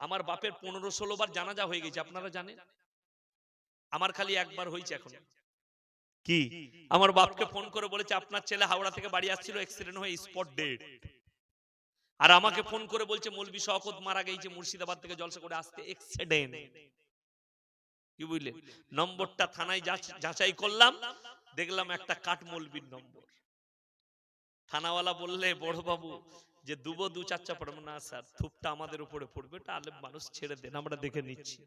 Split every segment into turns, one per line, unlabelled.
আমার বাপের পনেরো ষোলো বার জানাজা হয়ে গেছে আপনারা জানেন? আমার খালি একবার হয়েছে এখন। কি? আমার বাপকে ফোন করে বলেছে আপনার ছেলে হাওড়া থেকে বাড়ি আসছিল অ্যাক্সিডেন্ট হয়ে স্পট ডেড আর আমাকে ফোন করে বলছে মৌলবি শওকত মারা গেছে মুর্শিদাবাদ থেকে জলসা করে আসতে অ্যাক্সিডেন্ট কি বুঝলেন নম্বরটা থানায় যাচাই করলাম দেখলাম একটা কাঠ মৌলবির নম্বর। থানাওয়ালা বললে বড় বাবু যে দুবো দু চারটা পড়ব না স্যার, থুপটা আমাদের উপরে পড়বে ওটা আলেম মানুষ ছেড়ে দেন, আমরা দেখে নিচ্ছি।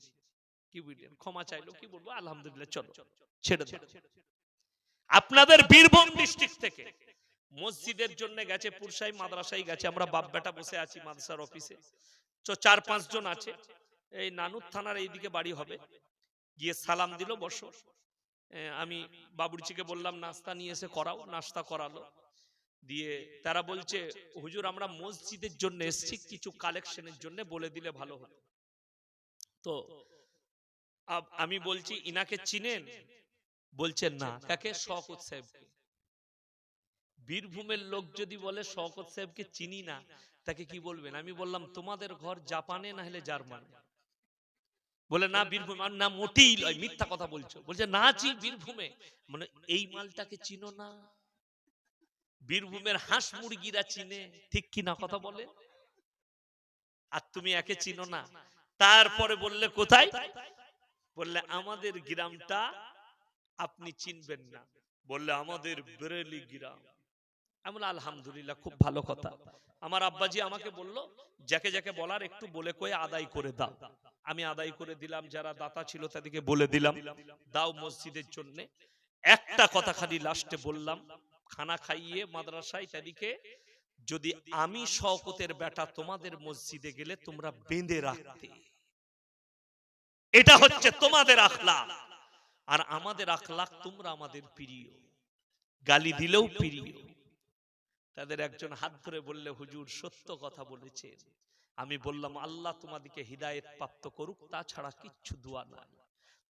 কি বুঝলেন ক্ষমা চাইলো, কি বলব? আলহামদুলিল্লাহ, চলো, ছেড়ে দেন আপনাদের বীরভূম ডিস্ট্রিক্ট থেকে মসজিদের জন্য গেছে, পুরসাই মাদ্রাসায় গেছে, আমরা বাপ বেটা বসে আছি মাদ্রাসার অফিসে তো চার পাঁচ জন আছে, এই নানুর থানার এইদিকে বাড়ি হবে। গিয়ে সালাম দিল, বসো। আমি বাবুর্চিকে বললাম, নাস্তা নিয়ে এসে করাও, নাস্তা করালো। দিয়ে তারা বলছে, হুজুর, আমরা মসজিদের জন্য এসেছি, কিছু কালেকশনের জন্য বলে দিলে ভালো হতো। তো আমি বলছি, ইনাকে চিনেন? বলছে না। কাকে? শওকত সাহেবকে। বীরভূমের লোক যদি বলে, শওকত সাহেবকে চিনি না, তাকে কি বলবেন? আমি বললাম, তোমাদের ঘর জাপানে না হলে জার্মানে? বলে, না, বীরভূম আর না মোটেই মিথ্যা কথা বলছো। বলছে, না চি বীরভূমে। মানে এই মালটাকে চিনো না। বীরভূমের হাঁস মুরগিরা চিনে। ঠিক কি না কথা বলে? আর তুমি একে চিনো না। তারপরে বললে, কোথায়? বললে, আমাদের গ্রামটা আপনি চিনবেন না। বললে, আমাদের বেরেলি গ্রাম। আমি আলহামদুলিল্লাহ, খুব ভালো কথা। আমার আব্বাজি আমাকে বলল, যাকে যাকে বলার একটু বলে কয়ে আদায় করে দাও। আমি আদায় করে দিলাম, যারা দাতা ছিল তাদেরকে বলে দিলাম, দাও মসজিদের জন্য। একটা কথা খালি লাস্টে বললাম খানা খাইয়ে মাদ্রাসায় তাদেরকে যদি আমি শওকতের বেটা তোমাদের মসজিদে গেলে তোমরা বেঁধে রাখতে। এটা হচ্ছে তোমাদের আখলাক। আর আমাদের আখলাক তোমরা আমাদের প্রিয়। গালি দিলেও প্রিয়। তাদের একজন হাত ধরে বললে হুজুর সত্য কথা বলেছে আমি বললাম আল্লাহ তোমাদেরকে হৃদায়ত প্রাপ্ত করুক তাছাড়া কিচ্ছু দোয়া নাই।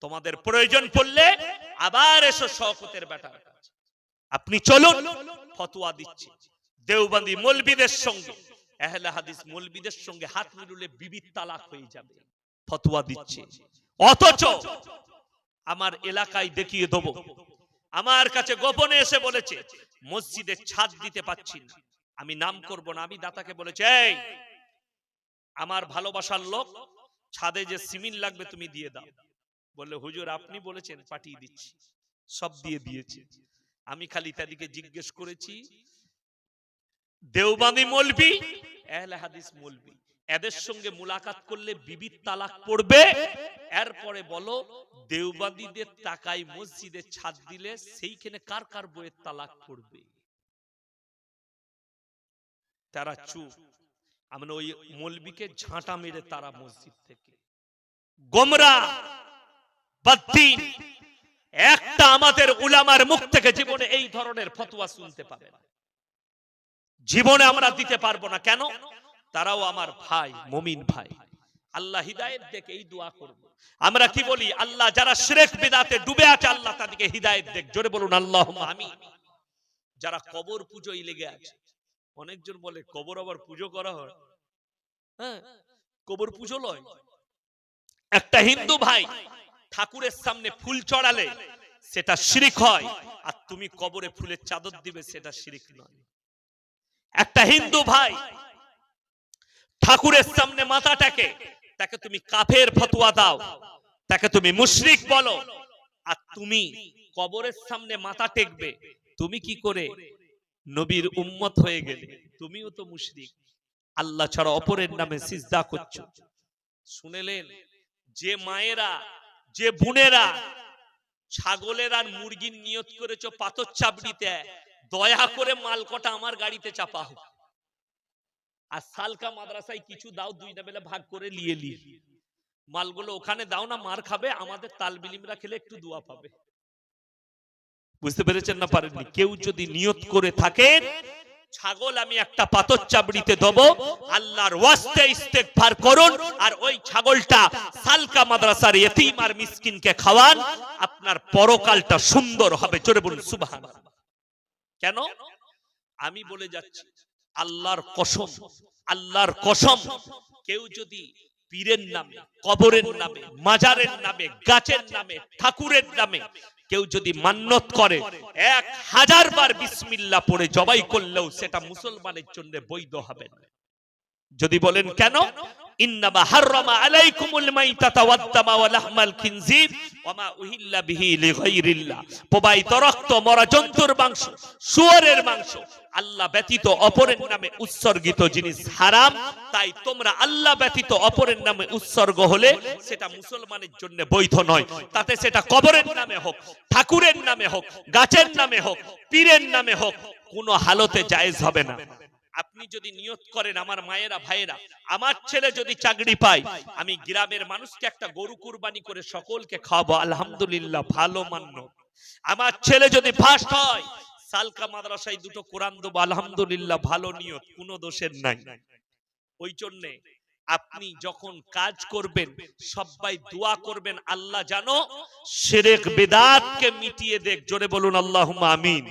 তোমাদের প্রয়োজন পড়লে আবার এসো শওকতের বেটার কাছে আপনি চলুন, ফতোয়া দিচ্ছি। দেওবন্দি মৌলবিদের সঙ্গে, আহলে হাদিস মৌলবিদের সঙ্গে হাত মিলুলে বিবিধ তালাক হয়ে যাবে। ফতোয়া দিচ্ছে। অথচ আমার এলাকায় দেখিয়ে দেব, আমার কাছে গোপনে এসে বলেছে মসজিদে ছাদ দিতে পাচ্ছি না। আমি নাম করব না, আমি দাতাকে বলেছে, এই, আমার ভালোবাসার লোক, ছাদে যে সিমিন লাগবে তুমি দিয়ে দাও। বললে, হুজুর, আপনি বলেছেন, পাঠিয়ে দিচ্ছি। সব দিয়ে দিয়েছে। আমি খালি তাদেরকে জিজ্ঞেস করেছি দেওবানি মলবি? এহলে হাদিস মলবি। এদের সঙ্গে মুলাকাত করলে বিবিধ তালাক পড়বে? এরপরে বলো দেওবাদীদের টাকায় মসজিদে ছাদ দিলে সেইখানে কার কার বইয়ের তালাক পড়বে? তারা চুপ। আমরা ওই মলবিকে ঝাঁটা মেরে তারা মসজিদ থেকে। গোমরা! বদ্দিন একটা আমাদের উলামার মুখ থেকে জীবনে এই ধরনের ফতোয়া শুনতে পাবে জীবনে আমরা দিতে পারব না। কেন? তারাও আমার ভাই, মমিন ভাই। আল্লাহ হিদায়ত দেখে, এই দোয়া করব। আমরা কি বলি? আল্লাহ যারা শিরক বিদাতে ডুবে আছে, আল্লাহ তাদেরকে হিদায়ত দেখ। জোরে বলুন আল্লাহ আমি যারা কবর পুজোয় লেগে আছে। অনেকজন বলে, কবর আবার পুজো করা হয়? হ্যাঁ কবর পুজো লয়। একটা হিন্দু ভাই ঠাকুরের সামনে ফুল চড়ালে সেটা শিরিক হয়। আর তুমি কবরে ফুলের চাদর দিবে, সেটা শিরিক নয়। একটা হিন্দু ভাই ঠাকুরের সামনে মাথাটাকে তাকে তুমি কাফের ফতোয়া দাও, তাকে তুমি মুশরিক বলো। আর তুমি কবরের সামনে মাথা টেকবে, তুমি কি করে? নবীর উম্মত হয়ে গেলে, তুমিও তো মুশরিক। আল্লাহ ছাড়া অপরের নামে সিজদা করছ। শুনেলেন, যে মায়েরা যে বোনেরা ছাগলের আর মুরগির নিয়ত করেছ, পাথর চাপড়িতে, দয়া করে মাল কটা আমার গাড়িতে চাপা হোক। আর সালকা মাদ্রাসায় কিছু দাও দুইটা বেলা ভাগ করে নিয়ে নিয়ে মালগুলো ওখানে দাও না, মার খাবে, আমাদের তালবিলিমরা খেলে একটু দোয়া পাবে। বুঝতে পেরেছেন না পারেননি? কেউ যদি নিয়ত করে থাকেন ছাগল আমি একটা পাথর চাবড়িতে দেব। আল্লাহর ওয়াস্তে ইস্তেগফার করুন, আর ওই ছাগলটা সালকা মাদ্রাসার ইতিম আর মিসকিনকে খাওয়ান। আপনার পরকালটা সুন্দর হবে, জোরে বলুন, সুবহানাল্লাহ। কেন? আমি বলে যাচ্ছি, আল্লাহর কসম আল্লাহর কসম, কেউ যদি পীরের নামে, কবরের নামে, মাজারের নামে, গাছের নামে, ঠাকুরের নামে কেউ যদি মান্যত করে, এক হাজার বার বিসমিল্লা পড়ে জবাই করলেও সেটা মুসলমানের জন্য বৈধ হবে যদি বলেন কেন? আল্লাহ ব্যতীত অপরের নামে উৎসর্গিত জিনিস হারাম, তাই তোমরা আল্লাহ ব্যতীত অপরের নামে উৎসর্গ হলে সেটা মুসলমানের জন্য বৈধ নয়, তাতে সেটা কবরের নামে হোক, ঠাকুরের নামে হোক, গাছের নামে হোক, পীরের নামে হোক, কোনো হালতে জায়েজ হবে না। আপনি যদি নিয়ত করেন আমার মায়েরা, ভাইয়েরা, আমার ছেলে যদি চাকরি পায়, আমি গ্রামের মানুষকে একটা গরু কুরবানি করে সকলকে খাওয়াবো, আলহামদুলিল্লাহ, ভালো মান্য। আমার ছেলে যদি ফার্স্ট হয়, সালকা মাদ্রাসায় দুটো কোরআন দেবো, আলহামদুলিল্লাহ, ভালো নিয়ত, কোনো দোষের নাই। ওই জন্যে আপনি যখন কাজ করবেন, সবাই দোয়া করবেন, আল্লাহ জানো শিরক বিদাতকে মিটিয়ে দেখ জোরে বলুন, আল্লাহুম্মা আমিন।